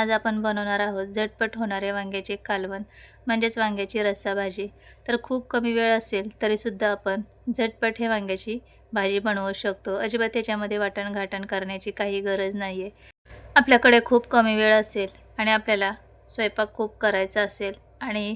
आज आपण बनवणार आहोत झटपट होणारे वांग्याचे कालवण म्हणजेच वांग्याची रस्सा भाजी तर खूप कमी वेळ असेल तरीसुद्धा आपण झटपट हे वांग्याची भाजी बनवू शकतो. अजिबात त्याच्यामध्ये वाटण घाटण करण्याची काही गरज नाही आहे आपल्याकडे खूप कमी वेळ असेल आणि आपल्याला स्वयंपाक खूप करायचा असेल आणि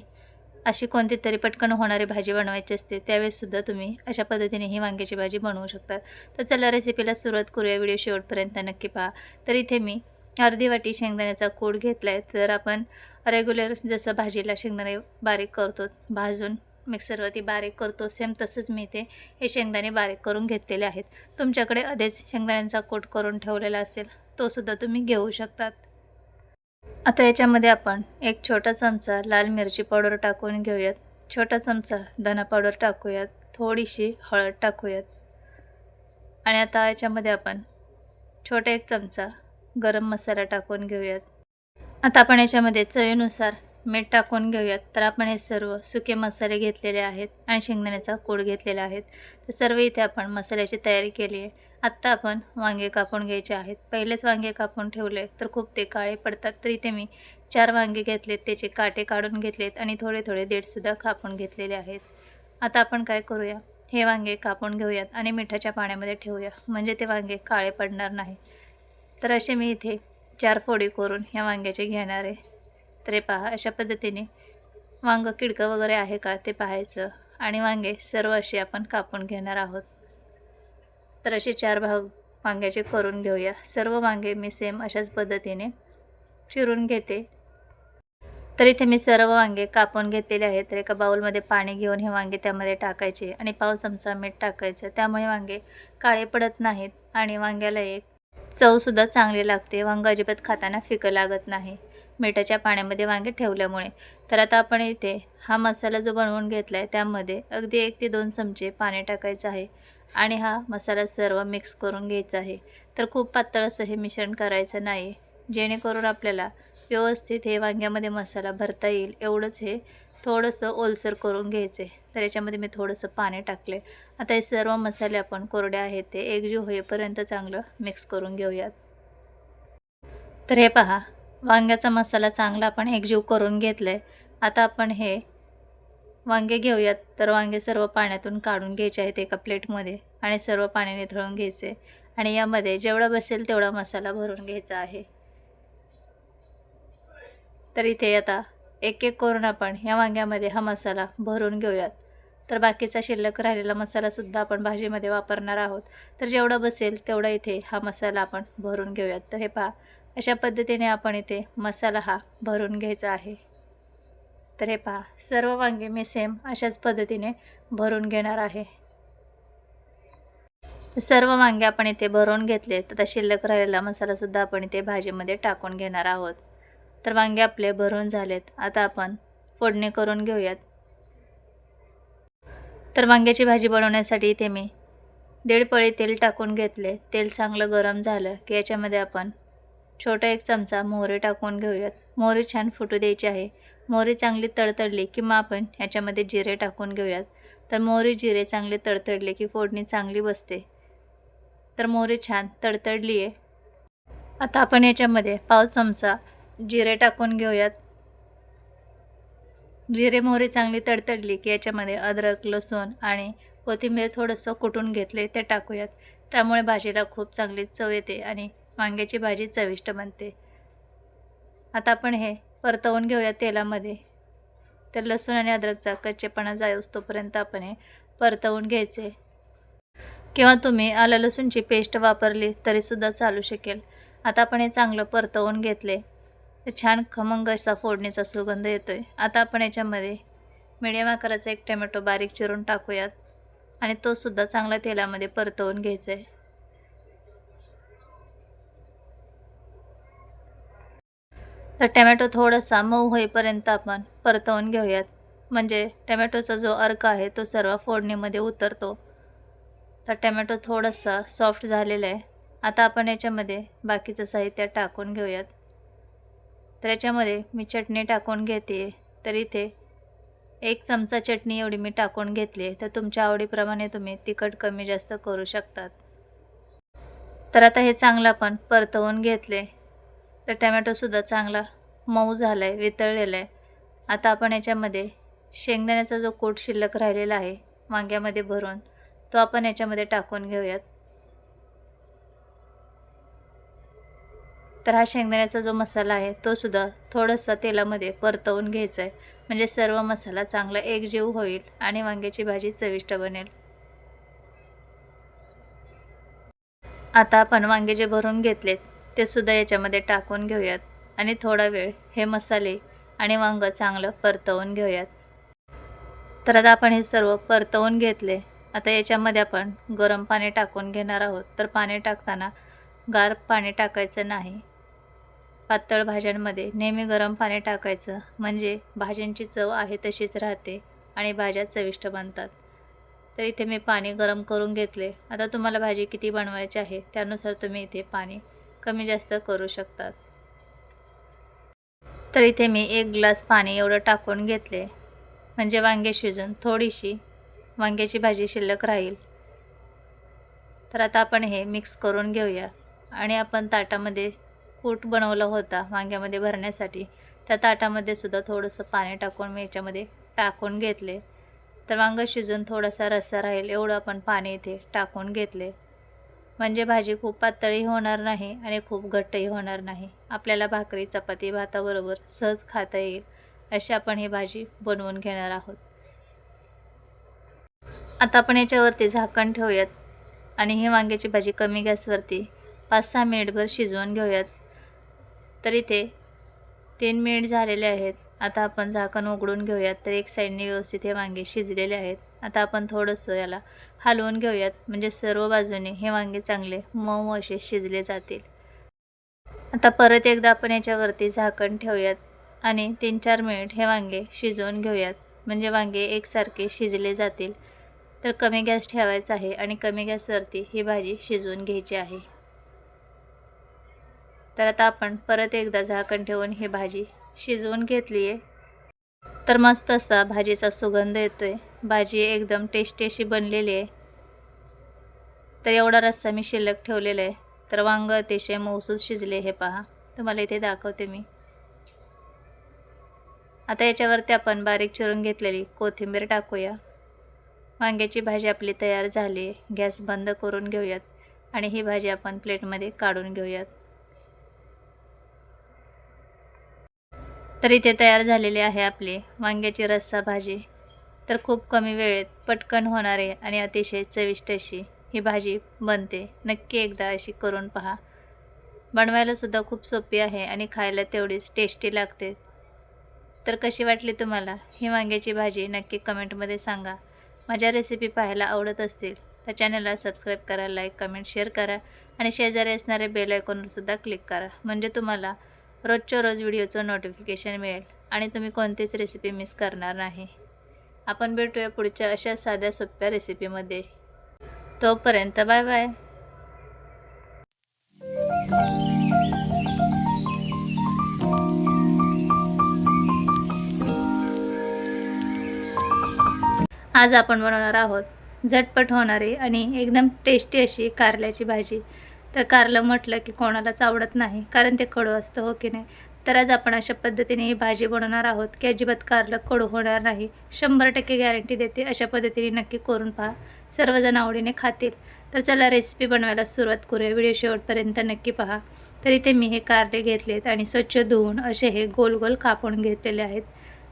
अशी कोणती तरी पटकन होणारी भाजी बनवायची असते त्यावेळेससुद्धा तुम्ही अशा पद्धतीने ही वांग्याची भाजी बनवू शकतात तर चला रेसिपीला सुरुवात करूया. व्हिडिओ शेवटपर्यंत नक्की पहा. तर इथे मी अर्धी वाटी शेंगदाण्याचा कूट घेतला आहे तर आपण रेग्युलर जसं भाजीला शेंगदाणे बारीक करतो भाजून मिक्सरवरती बारीक करतो सेम तसंच मी ते हे शेंगदाणे बारीक करून घेतलेले आहेत. तुमच्याकडे आधीच शेंगदाण्यांचा कोट करून ठेवलेला असेल तोसुद्धा तुम्ही घेऊ शकतात. आता याच्यामध्ये आपण एक छोटा चमचा लाल मिरची पावडर टाकून घेऊयात. छोटा चमचा धना पावडर टाकूयात थोडीशी हळद टाकूयात. आणि आता याच्यामध्ये आपण छोटा एक चमचा गरम मसाला टाकून घेऊयात. आता आपण याच्यामध्ये चवीनुसार मीठ टाकून घेऊयात. तर आपण हे सर्व सुके मसाले घेतलेले आहेत आणि शेंगदाण्याचा कूड घेतलेला आहेत तर सर्व इथे आपण मसाल्याची तयारी केली आहे. आत्ता आपण वांगे कापून घ्यायचे आहेत. पहिलेच वांगे कापून ठेवले तर खूप ते काळे पडतात. तर इथे मी चार वांगे घेतलेत. त्याचे काटे काढून घेतलेत आणि थोडे थोडे देठसुद्धा कापून घेतलेले आहेत. आता आपण काय करूया? हे वांगे कापून घेऊयात आणि मिठाच्या पाण्यामध्ये ठेवूया. म्हणजे ते वांगे काळे पडणार नाही. तर असे मी इथे चार फोडी करून ह्या वांग्याचे घेणार आहे. तर हे पहा अशा पद्धतीने वांगं किडकं वगैरे आहे का ते पाहायचं. आणि वांगे सर्व असे आपण कापून घेणार आहोत. तर असे चार भाग वांग्याचे करून घेऊया. सर्व वांगे मी सेम अशाच पद्धतीने चिरून घेते. तर इथे मी सर्व वांगे कापून घेतलेले आहेत. तर एका बाऊलमध्ये पाणी घेऊन हे वांगे त्यामध्ये टाकायचे आणि पाव चमचा मीठ टाकायचं. त्यामुळे वांगे काळे पडत नाहीत आणि वांग्याला एक चवसुद्धा चांगली लागते. वांगं अजिबात खाताना फिकं लागत नाही. मिठाच्या पाण्यामध्ये वांगे ठेवल्यामुळे. तर आता आपण इथे हा मसाला जो बनवून घेतला आहे त्यामध्ये अगदी एक ते दोन चमचे पाणी टाकायचं आहे आणि हा मसाला सर्व मिक्स करून घ्यायचा आहे. तर खूप पातळ असं हे मिश्रण करायचं नाही. जेणेकरून आपल्याला व्यवस्थित हे वांग्यामध्ये मसाला भरता येईल. एवढंच हे थोडंसं ओलसर करून घ्यायचे. तर याच्यामध्ये मी थोडंसं पाणी टाकले. आता हे सर्व मसाले आपण कोरडे आहेत ते एकजीव होईपर्यंत चांगलं मिक्स करून घेऊयात. तर हे पहा वांग्याचा मसाला चांगला आपण एकजीव करून घेतलं आहे आता आपण हे वांगे घेऊयात. तर वांगे सर्व पाण्यातून काढून घ्यायचे आहेत एका प्लेटमध्ये आणि सर्व पाणी निथळून घ्यायचे. आणि यामध्ये जेवढा बसेल तेवढा मसाला भरून घ्यायचा आहे. तर इथे आता एक एक करून आपण या वांग्यामध्ये हा मसाला भरून घेऊयात. तर बाकीचा शिल्लक राहिलेला मसालासुद्धा आपण भाजीमध्ये वापरणार आहोत. तर जेवढा बसेल तेवढा इथे हा मसाला आपण भरून घेऊयात. तर हे पहा अशा पद्धतीने आपण इथे मसाला हा भरून घ्यायचा आहे. तर हे पहा सर्व वांगे मी सेम अशाच पद्धतीने भरून घेणार आहे. सर्व वांगे आपण इथे भरून घेतले तर शिल्लक राहिलेला मसालासुद्धा आपण इथे भाजीमध्ये टाकून घेणार आहोत. तर वांगे आपले भरून झालेत. आता आपण फोडणी करून घेऊयात. तर वांग्याची भाजी बनवण्यासाठी इथे मी दीड पळी तेल टाकून घेतले. तेल चांगलं गरम झालं की याच्यामध्ये आपण छोटा एक चमचा मोहरी टाकून घेऊयात. मोहरी छान फुटू द्यायची आहे. मोहरी चांगली तडतडली की मग आपण याच्यामध्ये जिरे टाकून घेऊयात. तर मोहरी जिरे चांगले तडतडले की फोडणी चांगली बसते. तर मोहरी छान तडतडली आहे आता आपण याच्यामध्ये पाव चमचा जिरे टाकून घेऊयात. जिरे मोहरी चांगली तडतडली की याच्यामध्ये अद्रक लसूण आणि कोथिंबीर थोडंसं कुटून घेतले ते टाकूयात. त्यामुळे भाजीला खूप चांगली चव येते आणि वांग्याची भाजी चविष्ट बनते. आता आपण हे परतवून घेऊया तेलामध्ये. तर लसूण आणि अद्रकचा कच्चेपणा जाय तोपर्यंत आपण हे परतवून घ्यायचे. किंवा तुम्ही आलं लसूणची पेस्ट वापरली तरीसुद्धा चालू शकेल. आता आपण हे चांगलं परतवून घेतले. छान खमंग असा फोडणीचा सुगंध येतो आहे आता आपण याच्यामध्ये मिडियम आकाराचा एक टमॅटो बारीक चिरून टाकूयात. आणि तोसुद्धा चांगला तेलामध्ये परतवून घ्यायचा आहे तर टमॅटो थोडासा मऊ होईपर्यंत आपण परतवून घेऊयात. म्हणजे टमॅटोचा जो अर्क आहे तो सर्व फोडणीमध्ये उतरतो. तर टमॅटो थोडासा सॉफ्ट झालेला आहे आता आपण याच्यामध्ये बाकीचं साहित्य टाकून घेऊयात. तर याच्यामध्ये मी चटणी टाकून घेते. तर इथे एक चमचा चटणी एवढी मी टाकून घेतली आहे. तर तुमच्या आवडीप्रमाणे तुम्ही तिखट कमी जास्त करू शकतात. तर आता हे चांगलं आपण परतवून घेतले. तर टमॅटोसुद्धा चांगला मऊ झाला आहे वितळलेला आहे. आता आपण याच्यामध्ये शेंगदाण्याचा जो कोट शिल्लक राहिलेला आहे वांग्यामध्ये भरून तो आपण याच्यामध्ये टाकून घेऊयात. तर हा शेंगदाण्याचा जो मसाला आहे तो सुद्धा थोडंसं तेलामध्ये परतवून घ्यायचा आहे म्हणजे सर्व मसाला चांगला एकजीव होईल आणि वांग्याची भाजी चविष्ट बनेल. आता आपण वांगे जे भरून घेतलेत ते सुद्धा याच्यामध्ये टाकून घेऊयात. आणि थोडा वेळ हे मसाले आणि वांग चांगलं परतवून घेऊयात. तर आता आपण हे सर्व परतवून घेतले. आता याच्यामध्ये आपण गरम पाणी टाकून घेणार आहोत. तर पाणी टाकताना गार पाणी टाकायचं नाही. पातळ भाज्यांमध्ये नेहमी गरम पाणी टाकायचं. म्हणजे भाज्यांची चव आहे तशीच राहते आणि भाज्या चविष्ट बनतात. तर इथे मी पाणी गरम करून घेतले. आता तुम्हाला भाजी किती बनवायची आहे त्यानुसार तुम्ही इथे पाणी कमी जास्त करू शकतात. तर इथे मी एक ग्लास पाणी एवढं टाकून घेतले. म्हणजे वांगे शिजून थोडीशी वांग्याची भाजी शिल्लक राहील. तर आता आपण हे मिक्स करून घेऊया. आणि आपण ताटामध्ये कूट बनवला होता वांग्यामध्ये भरण्यासाठी. त्या ताटामध्ये सुद्धा थोडंसं पाणी टाकून मी याच्यामध्ये टाकून घेतले. तर वांगं शिजून थोडासा रस्सा राहील एवढं आपण पाणी इथे टाकून घेतले. म्हणजे भाजी खूप पातळी होणार नाही आणि खूप घट्टही होणार नाही. आपल्याला भाकरी चपाती भाताबरोबर सहज खाता येईल अशी आपण ही भाजी बनवून घेणार आहोत. आता आपण याच्यावरती झाकण ठेवूयात आणि ही वांग्याची भाजी कमी गॅसवरती पाच सहा मिनिटभर शिजवून घेऊयात. तर इथे तीन मिनिट झालेले आहेत. आता आपण झाकण उघडून घेऊयात. तर एक साईडने व्यवस्थित हे वांगे शिजलेले आहेत. आता आपण थोडंसं याला हलवून घेऊयात. म्हणजे सर्व बाजूने हे वांगे चांगले मऊ असे शिजले जातील. आता परत एकदा आपण याच्यावरती झाकण ठेवूयात आणि तीन चार मिनिट हे वांगे शिजवून घेऊयात. म्हणजे वांगे एकसारखे शिजले जातील. तर कमी गॅस ठेवायचा आहे आणि कमी गॅसवरती ही भाजी शिजवून घ्यायची आहे. तर आता आपण परत एकदा झाकण ठेवून ही भाजी शिजवून घेतली आहे तर मस्त असा भाजीचा सुगंध येतो आहे भाजी एकदम टेस्टी अशी बनलेली आहे तर एवढा रस्सा मी शिल्लक ठेवलेला आहे तर वांग अतिशय मौसूद शिजले हे पहा. तुम्हाला इथे दाखवते मी. आता याच्यावरती आपण बारीक चिरून घेतलेली कोथिंबीर टाकूया. वांग्याची भाजी आपली तयार झाली. आहे गॅस बंद करून घेऊयात. आणि ही भाजी आपण प्लेटमध्ये काढून घेऊयात. तर इथे तयार झालेली आहे आपली वांग्याची रस्सा भाजी. तर खूप कमी वेळेत पटकन होणारे आणि अतिशय चविष्ट अशी ही भाजी बनते. नक्की एकदा अशी करून पहा. बनवायलासुद्धा खूप सोपी आहे आणि खायला तेवढीच टेस्टी लागते. तर कशी वाटली तुम्हाला ही वांग्याची भाजी? नक्की कमेंटमध्ये सांगा. माझ्या रेसिपी पाहायला आवडत असतील तर चॅनलला सबस्क्राईब करा लाईक कमेंट शेअर करा आणि शेजारी असणारे बेल आयकॉनवरसुद्धा क्लिक करा. म्हणजे तुम्हाला रोजच्या रोज व्हिडिओचं नोटिफिकेशन मिळेल आणि तुम्ही कोणतीच रेसिपी मिस करणार नाही. आपण भेटूया पुढच्या अशा साध्या सोप्या रेसिपीमध्ये तोपर्यंत बाय बाय आज आपण बनवणार आहोत झटपट होणारी आणि एकदम टेस्टी अशी कारल्याची भाजी. तर कारलं म्हटलं की कोणालाच आवडत नाही कारण ते कडू असतं हो की नाही? तर आज आपण अशा पद्धतीने ही भाजी बनवणार आहोत की अजिबात कारलं कडू होणार नाही. शंभर टक्के गॅरंटी देते अशा पद्धतीने नक्की करून पहा. सर्वजण आवडीने खातील. तर चला रेसिपी बनवायला सुरुवात करूया. व्हिडिओ शेवटपर्यंत नक्की पहा. तर इथे मी हे कारले घेतलेत आणि स्वच्छ धुवून असे हे गोल गोल कापून घेतलेले आहेत.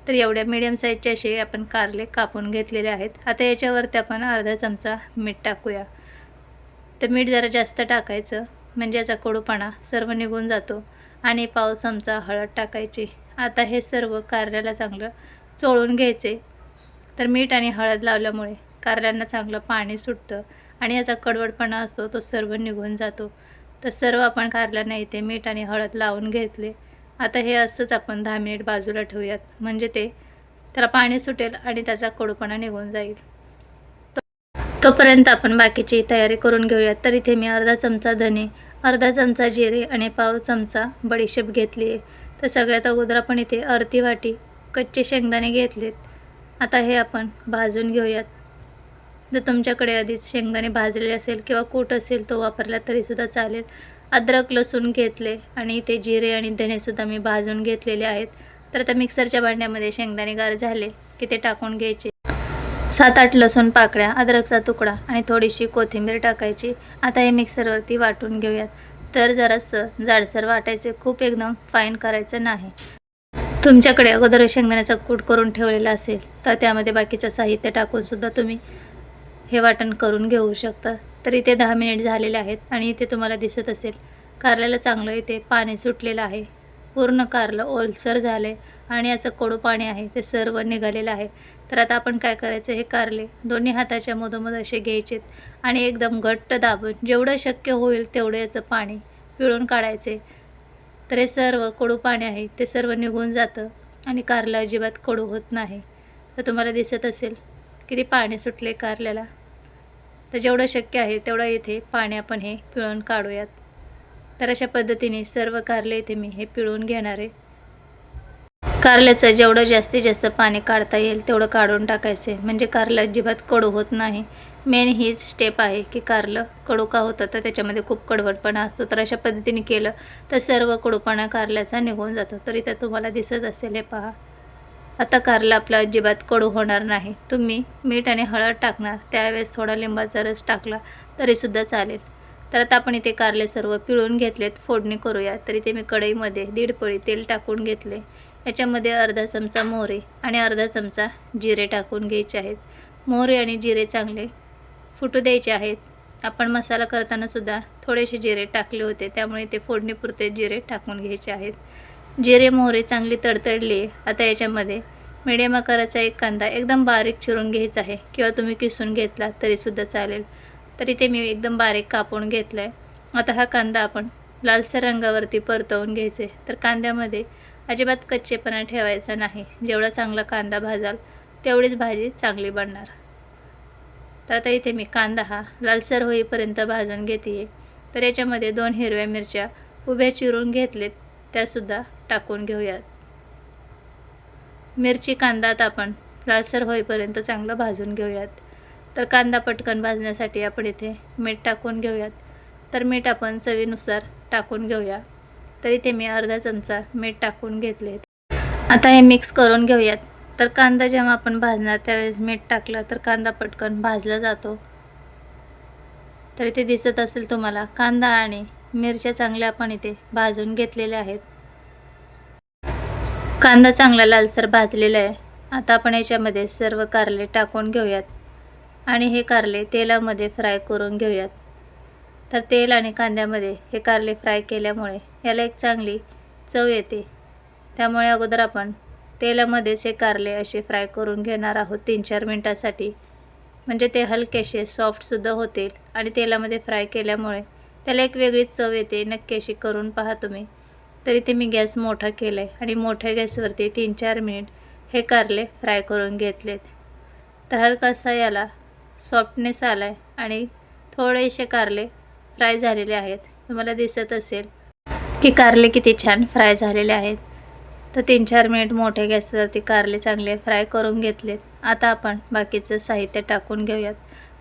तर एवढ्या मीडियम साईजचे असे आपण कारले कापून घेतलेले आहेत. आता याच्यावरती आपण अर्धा चमचा मीठ टाकूया. तर मीठ जरा जास्त टाकायचं म्हणजे याचा कडूपणा सर्व निघून जातो. आणि पाव चमचा हळद टाकायची. आता हे सर्व कारल्याला चांगलं चोळून घ्यायचे. तर मीठ आणि हळद लावल्यामुळे कारल्यांना चांगलं पाणी सुटतं आणि याचा कडवडपणा असतो तो सर्व निघून जातो. तर सर्व आपण कारल्यांना इथे मीठ आणि हळद लावून घेतले. आता हे असंच आपण दहा मिनिट बाजूला ठेवूयात. म्हणजे ते त्याला पाणी सुटेल आणि त्याचा कडूपणा निघून जाईल. तोपर्यंत आपण बाकीची तयारी करून घेऊयात. तर इथे मी अर्धा चमचा धने अर्धा चमचा जिरे आणि पाव चमचा बडीशेप घेतली आहे. तर सगळ्यात अगोदर आपण इथे अर्धी वाटी कच्चे शेंगदाणे घेतलेत. आता हे आपण भाजून घेऊयात. जर तुमच्याकडे आधीच शेंगदाणे भाजलेले असेल किंवा कूट असेल तो वापरला तरीसुद्धा चालेल. अद्रक लसूण घेतले आणि इथे जिरे आणि धनेसुद्धा मी भाजून घेतलेले आहेत. तर आता मिक्सरच्या भांड्यामध्ये शेंगदाणे गार झाले की ते टाकून घ्यायचे. सात आठ लसूण पाकळ्या अद्रकचा तुकडा आणि थोडीशी कोथिंबीर टाकायची. आता हे मिक्सरवरती वाटून घेऊयात. तर जरासं जाडसर वाटायचे खूप एकदम फाईन करायचं नाही. तुमच्याकडे अगोदर शेंगदाण्याचा कूट करून ठेवलेला असेल तर त्यामध्ये बाकीचं साहित्य टाकूनसुद्धा तुम्ही हे वाटण करून घेऊ शकता. तर इथे दहा मिनिट झालेले आहेत आणि इथे तुम्हाला दिसत असेल कारल्याला चांगलं इथे पाणी सुटलेलं आहे. पूर्ण कारलं ओलसर झालं आहे आणि याचं कडू पाणी आहे ते सर्व निघालेलं आहे. तर आता आपण काय करायचं? हे कारले. दोन्ही हाताच्या मधोमध असे घ्यायचेत आणि एकदम घट्ट दाबून जेवढं शक्य होईल तेवढं याचं पाणी पिळून काढायचे. तर हे सर्व कोडू पाणी आहे ते सर्व निघून जातं आणि कारलं अजिबात कडू होत नाही. तर तुम्हाला दिसत असेल किती पाणी सुटले कारल्याला. तर जेवढं शक्य आहे तेवढं इथे पाणी आपण हे पिळून काढूयात. तर अशा पद्धतीने सर्व कारले इथे मी हे पिळून घेणार आहे. कारल्याचं जेवढं जास्तीत जास्त पाणी काढता येईल तेवढं काढून टाकायचे. म्हणजे कारलं अजिबात कडू होत नाही. मेन हीच स्टेप आहे की कारलं कडू का होतं? तर त्याच्यामध्ये खूप कडवटपणा असतो. तर अशा पद्धतीने केलं तर सर्व कडूपणा कारल्याचा निघून जातो. तर इथं तुम्हाला दिसत असेल हे पहा. आता कारला आपला अजिबात कडू होणार नाही. तुम्ही मीठ आणि हळद टाकणार. त्यावेळेस थोडा लिंबाचा रस टाकला तरीसुद्धा चालेल. तर आता आपण इथे कारले सर्व पिळून घेतलेत. फोडणी करूया. तरी ते मी कढईमध्ये दीड पळी तेल टाकून घेतले. याच्यामध्ये अर्धा चमचा मोहरे आणि अर्धा चमचा जिरे टाकून घ्यायचे आहेत. मोहरे आणि जिरे चांगले फुटू द्यायचे आहेत. आपण मसाला करतानासुद्धा थोडेसे जिरे टाकले होते त्यामुळे ते फोडणीपुरते जिरे टाकून घ्यायचे आहेत. जिरे मोहरे चांगली तडतडली आता याच्यामध्ये मिडियम आकाराचा एक कांदा एकदम बारीक चिरून घ्यायचा आहे किंवा तुम्ही किसून घेतला तरीसुद्धा चालेल. तरी ते मी एकदम बारीक कापून घेतलं आहे आता हा कांदा आपण लालसर रंगावरती परतवून घ्यायचे. तर कांद्यामध्ये अजिबात कच्चेपणा ठेवायचा नाही. जेवढा चांगला कांदा भाजाल तेवढीच भाजी चांगली बनणार. तर आता इथे मी कांदा हा लालसर होईपर्यंत भाजून घेते तर याच्यामध्ये दोन हिरव्या मिरच्या उभ्या चिरून घेतलेत त्यासुद्धा टाकून घेऊयात. मिरची कांदात आपण लालसर होईपर्यंत चांगलं भाजून घेऊयात. तर कांदा पटकन भाजण्यासाठी आपण इथे मीठ टाकून घेऊयात. तर मीठ आपण चवीनुसार टाकून घेऊया. तर इथे मी अर्धा चमचा मीठ टाकून घेतले आता हे मिक्स करून घेऊयात. तर कांदा जेव्हा आपण भाजणार त्यावेळेस मीठ टाकलं तर कांदा पटकन भाजला जातो. तर इथे दिसत असेल तुम्हाला कांदा आणि मिरच्या चांगल्या आपण इथे भाजून घेतलेल्या आहेत. कांदा चांगला लालसर भाजलेला आहे. आता आपण याच्यामध्ये सर्व कारले टाकून घेऊयात. आणि हे कारले तेलामध्ये फ्राय करून घेऊयात. तर तेल आणि कांद्यामध्ये हे कारले फ्राय केल्यामुळे याला एक चांगली चव येते. त्यामुळे अगोदर आपण तेलामध्येच हे कारले असे फ्राय करून घेणार आहोत तीन चार मिनटासाठी. म्हणजे ते हलकेसे सॉफ्टसुद्धा होतील आणि तेलामध्ये फ्राय केल्यामुळे त्याला एक वेगळीच चव येते. नक्की अशी करून पहा तुम्ही. तरी ते मी गॅस मोठा केला आहे आणि मोठ्या गॅसवरती तीन चार मिनिट हे कारले फ्राय करून घेतलेत. तर हलकासा याला सॉफ्टनेस आला आहे आणि थोडेसे कारले फ्राय झालेले आहेत. तुम्हाला दिसत असेल की कारले किती छान फ्राय झालेले आहेत. तर तीन चार मिनिट मोठ्या गॅसवरती कारले चांगले फ्राय करून घेतलेत. आता आपण बाकीचं साहित्य टाकून घेऊयात.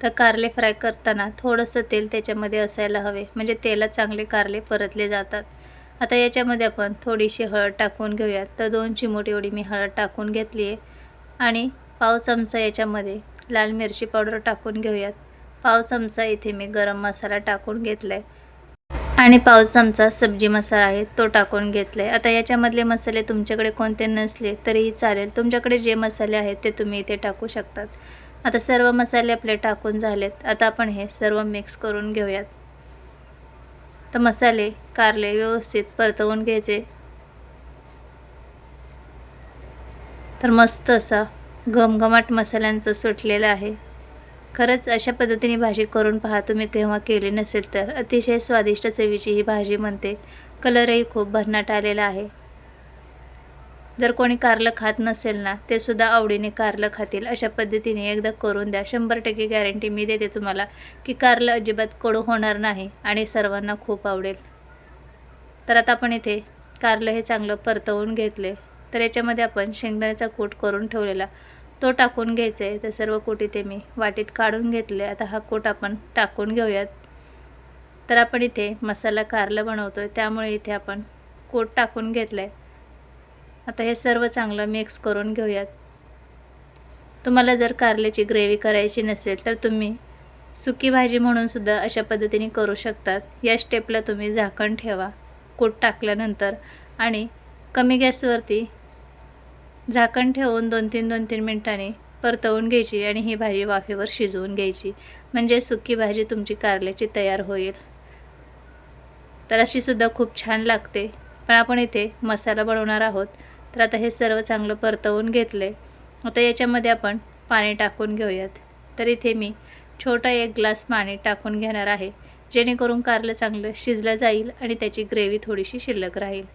तर कारले फ्राय करताना थोडंसं तेल त्याच्यामध्ये असायला हवे. म्हणजे तेलात चांगले कारले परतले जातात. आता याच्यामध्ये आपण थोडीशी हळद टाकून घेऊयात. तर दोन चिमूट एवढी मी हळद टाकून घेतली आहे आणि पाव चमचा याच्यामध्ये लाल मिरची पावडर टाकून घेऊयात. पाव चमचा इथे मी गरम मसाला टाकून घेतला आहे आणि पाव चमचा सब्जी मसाला आहे तो टाकून घेतला आहे आता याच्यामधले मसाले तुमच्याकडे कोणते नसले तरीही चालेल. तुमच्याकडे जे मसाले आहेत ते तुम्ही इथे टाकू शकतात. आता सर्व मसाले आपले टाकून झालेत. आता आपण हे सर्व मिक्स करून घेऊयात. तर मसाले कारले व्यवस्थित परतवून घ्यायचे. तर मस्त असा घमघमाट मसाल्यांचं सुटलेलं आहे. खरंच अशा पद्धतीने भाजी करून पहा. तुम्ही केव्हा केली नसेल तर. अतिशय स्वादिष्ट चवीची ही भाजी म्हणते. कलरही खूप भन्नाट आलेला आहे. जर कोणी कारलं खात नसेल ना ते सुद्धा आवडीने कारलं खातील. अशा पद्धतीने एकदा करून द्या. शंभर टक्के गॅरंटी मी देते तुम्हाला की कारलं अजिबात कडू होणार नाही आणि सर्वांना खूप आवडेल. तर आता आपण इथे कारलं हे चांगलं परतवून घेतले. तर याच्यामध्ये आपण शेंगदाण्याचा कूट करून ठेवलेला. तो टाकून घ्यायचा आहे तर सर्व कोटी इथे मी वाटीत काढून घेतले आता हा कोट आपण टाकून घेऊयात. तर आपण इथे मसाला कारलं बनवतो आहे त्यामुळे इथे आपण कोट टाकून घेतलं आहे आता हे सर्व चांगलं मिक्स करून घेऊयात. तुम्हाला जर कारल्याची ग्रेव्ही करायची नसेल तर तुम्ही सुकी भाजी म्हणूनसुद्धा अशा पद्धतीने करू शकतात. या स्टेपला तुम्ही झाकण ठेवा. कोट टाकल्यानंतर. आणि कमी गॅसवरती झाकण ठेवून दोन तीन दोन तीन मिनटांनी परतवून घ्यायची आणि ही भाजी वाफेवर शिजवून घ्यायची. म्हणजे सुकी भाजी तुमची कारल्याची तयार होईल. तर अशीसुद्धा खूप छान लागते. पण आपण इथे मसाला बनवणार आहोत. तर आता हे सर्व चांगलं परतवून घेतले. आता याच्यामध्ये आपण पाणी टाकून घेऊयात. तर इथे मी छोटा एक ग्लास पाणी टाकून घेणार आहे. जेणेकरून कारलं चांगलं शिजलं जाईल आणि त्याची ग्रेव्ही थोडीशी शिल्लक राहील.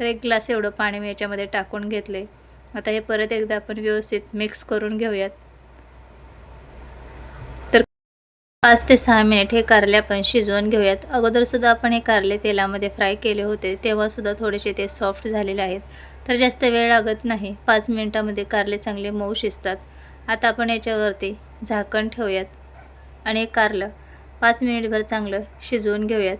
तर एक ग्लास एवढं पाणी मी याच्यामध्ये टाकून घेतले. आता हे परत एकदा आपण व्यवस्थित मिक्स करून घेऊयात. तर पाच ते सहा मिनिट हे कारले आपण शिजवून घेऊयात. अगोदरसुद्धा आपण हे कारले तेलामध्ये फ्राय केले होते तेव्हासुद्धा थोडेसे ते सॉफ्ट झालेले आहेत. तर जास्त वेळ लागत नाही. पाच मिनिटामध्ये कारले चांगले मऊ शिजतात. आता आपण याच्यावरती झाकण ठेवूयात आणि कारलं. पाच मिनिटभर चांगलं शिजवून घेऊयात.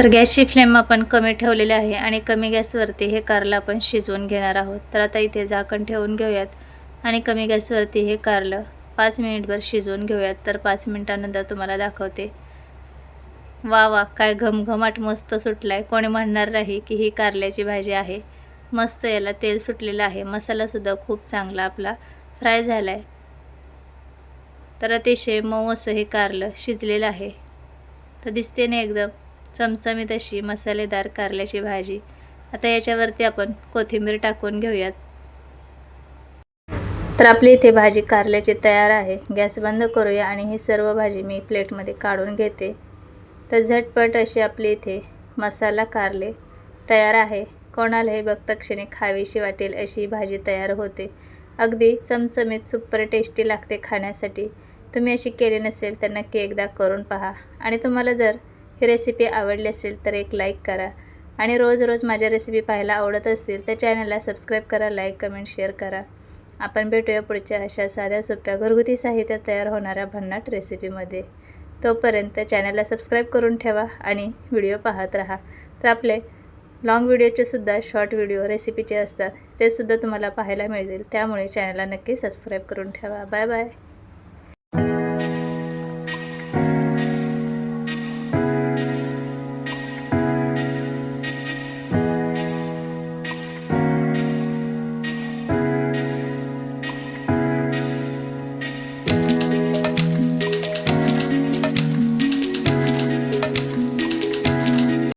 तर गॅसची फ्लेम आपण कमी ठेवलेली आहे आणि कमी गॅसवरती हे कारलं आपण शिजवून घेणार आहोत. तर आता इथे झाकण ठेवून घेऊयात आणि कमी गॅसवरती हे कारलं पाच मिनिटभर शिजवून घेऊयात. तर पाच मिनिटानंतर तुम्हाला दाखवते. वा वा काय घमघमाट मस्त सुटला आहे कोणी म्हणणार नाही की ही कारल्याची भाजी आहे. मस्त याला तेल सुटलेलं आहे. मसालासुद्धा खूप चांगला आपला फ्राय झाला आहे तर अतिशय मऊ असं हे कारलं शिजलेलं आहे. तर दिसते ना एकदम. चमचमीत अशी मसालेदार कारल्याची भाजी. आता याच्यावरती आपण कोथिंबीर टाकून घेऊयात. तर आपली इथे भाजी कारल्याची तयार आहे. गॅस बंद करूया आणि ही सर्व भाजी मी प्लेटमध्ये काढून घेते. तर झटपट अशी आपली इथे मसाला कारले तयार आहे. कोणाला हे बघता क्षणी खावीशी वाटेल अशी भाजी तयार होते. अगदी चमचमीत सुपर टेस्टी लागते खाण्यासाठी. तुम्ही अशी केली नसेल तर नक्की एकदा करून पहा. आणि तुम्हाला जर ही रेसिपी आवडली असेल तर एक लाईक करा. आणि रोज रोज माझ्या रेसिपी पाहायला आवडत असतील तर चॅनलला सबस्क्राईब करा लाईक कमेंट शेअर करा. आपण भेटूया पुढच्या अशा साध्या सोप्या घरगुती साहित्य तयार होणाऱ्या भन्नाट रेसिपीमध्ये तोपर्यंत चॅनलला सबस्क्राईब करून ठेवा आणि व्हिडिओ पाहत राहा. तर आपले लाँग व्हिडिओचे सुद्धा शॉर्ट व्हिडिओ रेसिपीचे असतात ते सुद्धा तुम्हाला पाहायला मिळतील. त्यामुळे चॅनलला नक्की सबस्क्राईब करून ठेवा. Bye bye